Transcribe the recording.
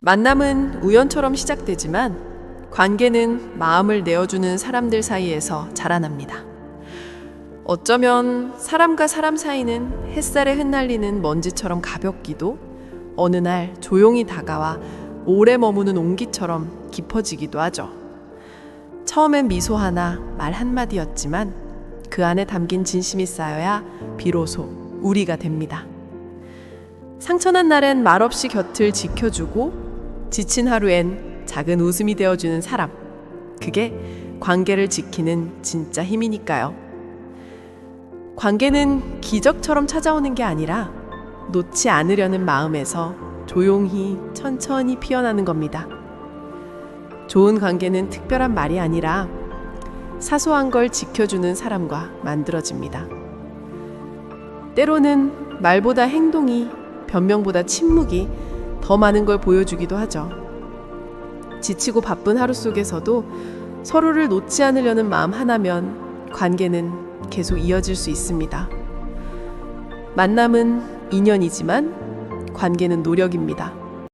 만남은 우연처럼 시작되지만 관계는 마음을 내어주는 사람들 사이에서 자라납니다. 어쩌면 사람과 사람 사이는 햇살에 흩날리는 먼지처럼 가볍기도 어느 날 조용히 다가와 오래 머무는 온기처럼 깊어지기도 하죠. 처음엔 미소 하나, 말 한마디였지만 그 안에 담긴 진심이 쌓여야 비로소 우리가 됩니다. 상처난 날엔 말없이 곁을 지켜주고 지친 하루엔 작은 웃음이 되어주는 사람. 그게 관계를 지키는 진짜 힘이니까요. 관계는 기적처럼 찾아오는 게 아니라 놓지 않으려는 마음에서 조용히 천천히 피어나는 겁니다. 좋은 관계는 특별한 말이 아니라 사소한 걸 지켜주는 사람과 만들어집니다. 때로는 말보다 행동이, 변명보다 침묵이 더 많은 걸 보여주기도 하죠. 지치고 바쁜 하루 속에서도 서로를 놓지 않으려는 마음 하나면 관계는 계속 이어질 수 있습니다. 만남은 인연이지만 관계는 노력입니다.